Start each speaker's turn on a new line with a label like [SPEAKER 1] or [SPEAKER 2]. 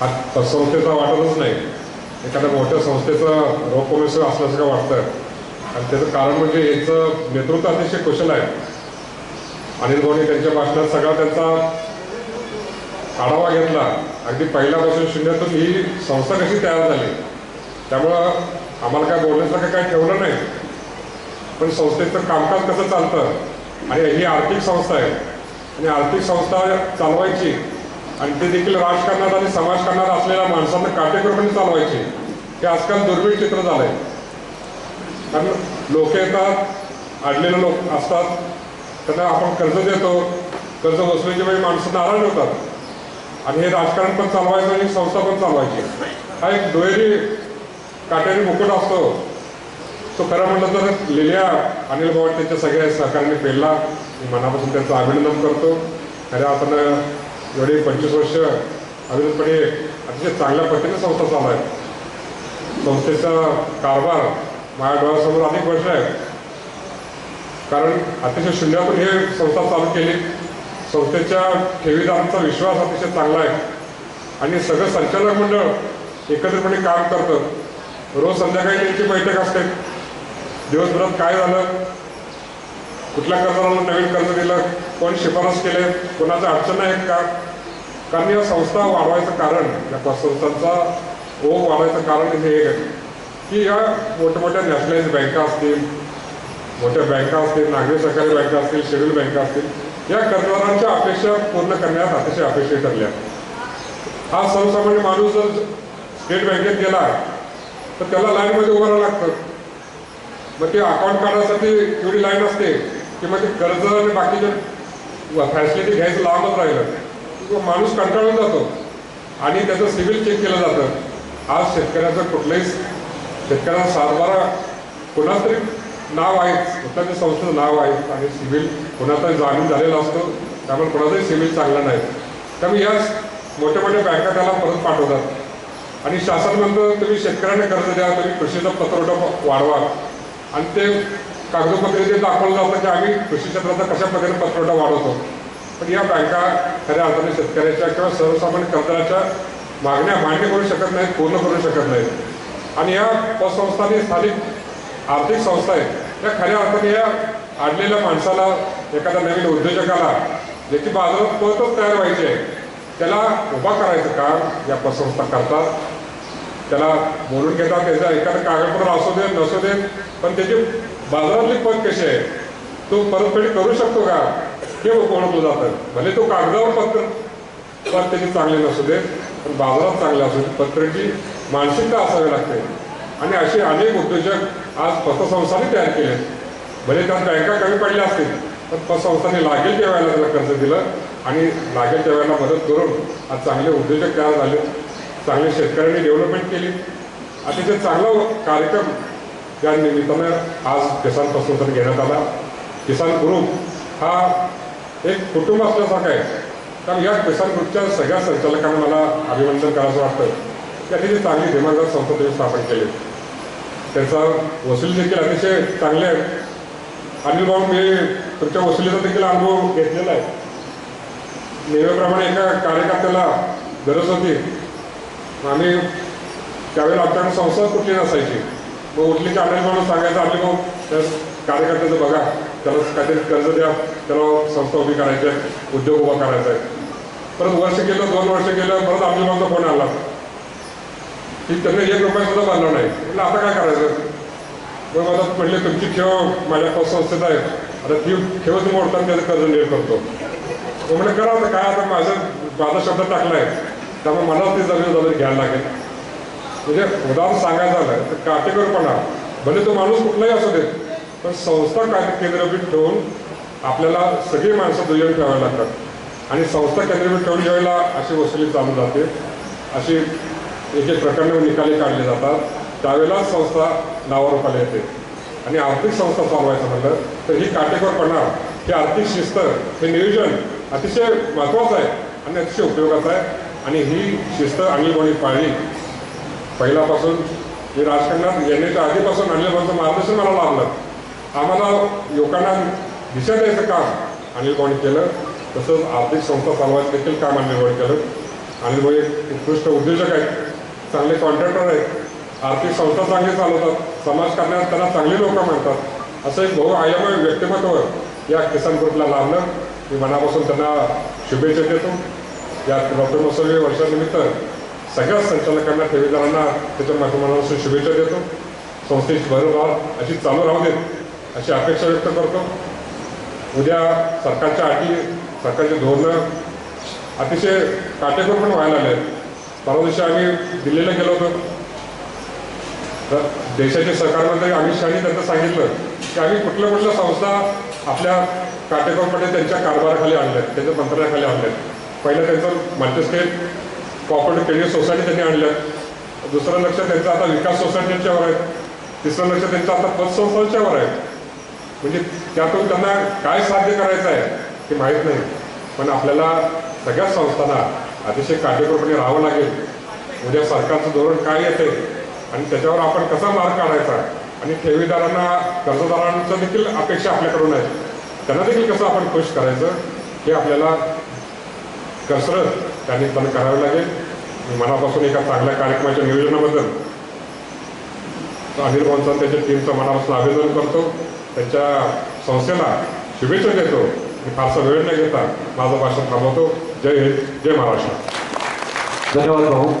[SPEAKER 1] हा संस्थेचा वाटतच नाही. एखाद्या मोठ्या संस्थेचं रोपमेश्वर असल्यासारखं वाटतं आणि त्याचं कारण म्हणजे यांचं नेतृत्व अतिशय कुशल आहे. अनिल भाऊनी त्यांच्या भाषणात सगळा त्यांचा आढावा घेतला. अगदी पहिल्यापासून शून्यातून ही संस्था कशी तयार झाली? त्यामुळं आम्हाला काय बोलण्यासारखं काही ठेवलं नाही. पण संस्थेचं कामकाज कसं चालतं? आणि ही आर्थिक संस्था आहे. आणि आर्थिक संस्था चालवायची आणि ते देखील राजकारणात आणि समाजकारणात असलेल्या माणसांना काटेकोरपणे चालवायचे. हे आजकाल दुर्मिळ चित्र झालंय. कारण लोक येतात अडलेले लोक असतात त्यांना आपण कर्ज देतो कर्ज वसुलीची वेळी माणसं नाराज होतात. आणि हे राजकारण पण चालवायचं आणि संस्था पण चालवायची. हा एक दुहेरी काटेरी मुकुट असतो. तो खरं म्हटलं तर लिलिया अनिल भाऊ त्यांच्या सगळ्या सहकार्याने पेरला मी मनापासून त्यांचं अभिनंदन करतो. खऱ्या आपण एवढे पंचवीस वर्ष अजूनपणे अतिशय चांगल्या पद्धतीने संस्था चालू आहे संस्थेचा कारभार माझ्या डोळ्यासमोर अनेक वर्ष आहे कारण अतिशय शून्यातून हे संस्था चालू केली. संस्थेच्या ठेवीदारांचा विश्वास अतिशय चांगला आहे. आणि सगळं संचालक मंडळ एकत्रितपणे काम करतं. रोज संध्याकाळी त्यांची बैठक असते. दिवसभरात काय झालं? कुठल्या कर्जाला नवीन कर्ज दिलं? कोण शिफारस केले कोणाचा अडचण आहेत का? कारण या संस्था वाढवायचं कारण या पतसंस्थांचा ओघ वाढवायचं कारण हे एक आहे. की या मोठ्या मोठ्या नॅशनलाइज बँका असतील मोठ्या बँका असतील नागरी सहकारी बँका असतील शेड्यूल बँका असतील या कर्जदारांच्या अपेक्षा पूर्ण करण्यात अतिशय अपेक्षित ठरल्या. हा सर्वसामान्य माणूस जर स्टेट बँकेत गेला तर त्याला लाईनमध्ये उभं राहावं लागतं. मग ते अकाउंट काढण्यासाठी एवढी लाईन असते की मग ते कर्ज आणि बाकीचे फॅसिलिटी घ्यायचं लांबच राहिलं. माणूस कंटाळून जातो. आणि त्याचं सिबिल चेक केलं जातं. आज शेतकऱ्याचं कुठलंही शेतकऱ्याचा सातबारा कोणाच तरी नाव आहेच स्वतःच्या संस्थेचं नाव आहे. आणि सिबिल कोणाचा जाणून झालेला असतो. त्यामुळे कोणाचाही सिबिल चांगला नाही. त्यामुळे याच मोठ्या मोठ्या बँका त्याला परत पाठवतात. आणि शासन म्हणतं तुम्ही शेतकऱ्यांना कर्ज द्या. तुम्ही कृषीचा पत्रवठा वाढवा. आणि ते कागदोपत्री जे दाखवलं जातं की आम्ही कृषी क्षेत्राचा कशा प्रकारे पत्रवठा वाढवतो. पण या बँका खऱ्या अर्थाने शेतकऱ्याच्या किंवा सर्वसामान्य कर्जाच्या मागण्या मान्य करू शकत नाहीत पूर्ण करू शकत नाहीत. आणि या पतसंस्थांनी स्थानिक आर्थिक संस्था आहेत या खऱ्या अर्थाने या अडलेल्या माणसाला एखाद्या नवीन उद्योजकाला ज्याची बाजारात पतच तयार व्हायची आहे त्याला उभा करायचं काम या पतसंस्था करतात. त्याला बोलून घेतात त्याचं एखादं कागदपत्र असू दे नसू दे पण त्याची बाजारातली पद कशी आहे? तो परतफेड करू शकतो का? हे ओळखलं जातं भले तो कागदावर पत्र पद त्याची चांगली नसू दे पण बाजारात चांगले असू दे. पत्राची मानसिकता असावी लागते. आणि असे अनेक उद्योजक आज पतसंस्थांनी तयार केले भले त्यात बँका कमी पडल्या असतील पण पतसंस्थांनी लागेल त्या वेळेला त्याला कर्ज दिलं आणि लागेल त्या वेळेला मदत करून आज चांगले उद्योजक तयार झाले. चांगले शेतकऱ्यांनी डेव्हलपमेंट केली. अतिशय चांगला कार्यक्रम या निमित्तानं आज किसान पतसंस्थान घेण्यात आला. किसान ग्रुप हा एक कुटुंब असल्यासारखा आहे. कारण या किसान ग्रुपच्या सगळ्या संचालकांना मला अभिनंदन करायचं वाटतं. त्यांनी अतिशय चांगली दिमागदार संस्था त्यांनी स्थापन केली. त्याचा वसुली देखील अतिशय चांगले आहे अनिल भाऊ मी तुमच्या वसुलीचा देखील अनुभव घेतलेला आहे. नेहमीप्रमाणे एका कार्यकर्त्याला गरज होती. आम्ही त्यावेळेला आमच्याकडे संस्था कुठली नसायची. मग उठली की माणूस सांगायचं अनिल मग कार्यकर्त्याचं बघा त्याला काहीतरी कर्ज द्या त्याला संस्था उभी करायची आहे उद्योग उभा करायचा आहे. परत वर्ष गेलं दोन वर्ष गेलं परत अनिल मागचा फोन आला. की त्यांनी एक रुपया सुद्धा बांधला नाही. म्हटलं आता काय करायचं? मग मला म्हणले तुमची ठेव माझ्या संस्थेत आहे. आता ती ठेवच मोडतात त्याचं कर्ज नीट करतो. मग म्हटलं करा आता काय आता माझं माझा शब्द टाकला आहे त्यामुळे मला ते जमीन जमीन घ्यायला लागेल. म्हणजे उदाहरण सांगायचं झालं तर काटेकोरपणा भले तो माणूस कुठलाही असू दे पण संस्था काय केंद्रभूत ठेवून आपल्याला सगळी माणसं दुय्यम ठेवायला लागतात. आणि संस्था केंद्रभूत ठेवून ज्यावेळेला अशी वसुली चालू जाते. अशी एक एक प्रकरणं निकाली काढले जातात. त्यावेळेला संस्था नावारूपाला येते. आणि आर्थिक संस्था चालवायचं म्हणलं तर ही काटेकोरपणा ही आर्थिक शिस्त हे नियोजन अतिशय महत्त्वाचं आहे आणि अतिशय उपयोगाचं आहे. आणि ही शिस्त अनिल पाळली पहिल्यापासून मी राजकारणात येण्याच्या आधीपासून आणल्यापासून मार्गदर्शन मला लाभलं आम्हाला लोकांना दिशा द्यायचं काम अनिल केलं तसंच आर्थिक संस्था चालवायचं देखील काम अनिल केलं. आणि भाऊ एक उत्कृष्ट उद्योजक आहेत चांगले कॉन्ट्रॅक्टर आहेत आर्थिक संस्था चांगली चालवतात समाज करण्यात त्यांना चांगली लोकं म्हणतात असं एक बहु आयामय व्यक्तिमत्व या किसान ग्रुपला लाभलं. मी मनापासून त्यांना शुभेच्छा देतो. या डॉक्टर मसोली वर्षानिमित्त सगळ्या संचालकांना ठेवीदारांना त्याच्या माध्यमातून शुभेच्छा देतो संस्थेची भरभराट अशी चालू राहू देत अशी अपेक्षा व्यक्त करतो उद्या सरकारच्या अटी सरकारची धोरणं अतिशय काटेकोर पण व्हायला लागले परवा दिवशी आम्ही दिल्लीला गेलो होतो तर देशाचे सहकार अमित शहानी त्यांचं सांगितलं की आम्ही कुठल्या कुठल्या संस्था आपल्या काटेकोरपणे त्यांच्या कारभाराखाली आणल्यात त्यांच्या मंत्रालयाखाली आणल्यात पहिलं त्यांचं मल्टीस्टेट कॉपरेटिव्ह क्रेडिट सोसायटी त्यांनी आणल्यात. दुसरं लक्ष त्यांचं आता विकास सोसायटीच्यावर आहे. तिसरं लक्ष त्यांचं आता पतसंस्थांच्यावर आहे. म्हणजे त्यातून त्यांना काय साध्य करायचं आहे ते माहीत नाही. पण आपल्याला सगळ्याच संस्थांना अतिशय काटेकोरपणे राहावं लागेल. उद्या सरकारचं धोरण काय येते आणि त्याच्यावर आपण कसा मार्ग काढायचा? आणि ठेवीदारांना कर्जदारांचं देखील अपेक्षा आपल्याकडून आहे त्यांना देखील कसं आपण खुश करायचं? हे आपल्याला कसरत त्या करावे लागेल. मनापासून एका चांगल्या कार्यक्रमाच्या नियोजनाबद्दल अनिल भाऊंचा त्याच्या टीमचं मनापासून अभिनंदन करतो. त्याच्या संस्थेला शुभेच्छा देतो. मी फारसा वेळ न घेता माझं भाषण थांबवतो. जय हिंद जय महाराष्ट्र.
[SPEAKER 2] धन्यवाद भाऊ.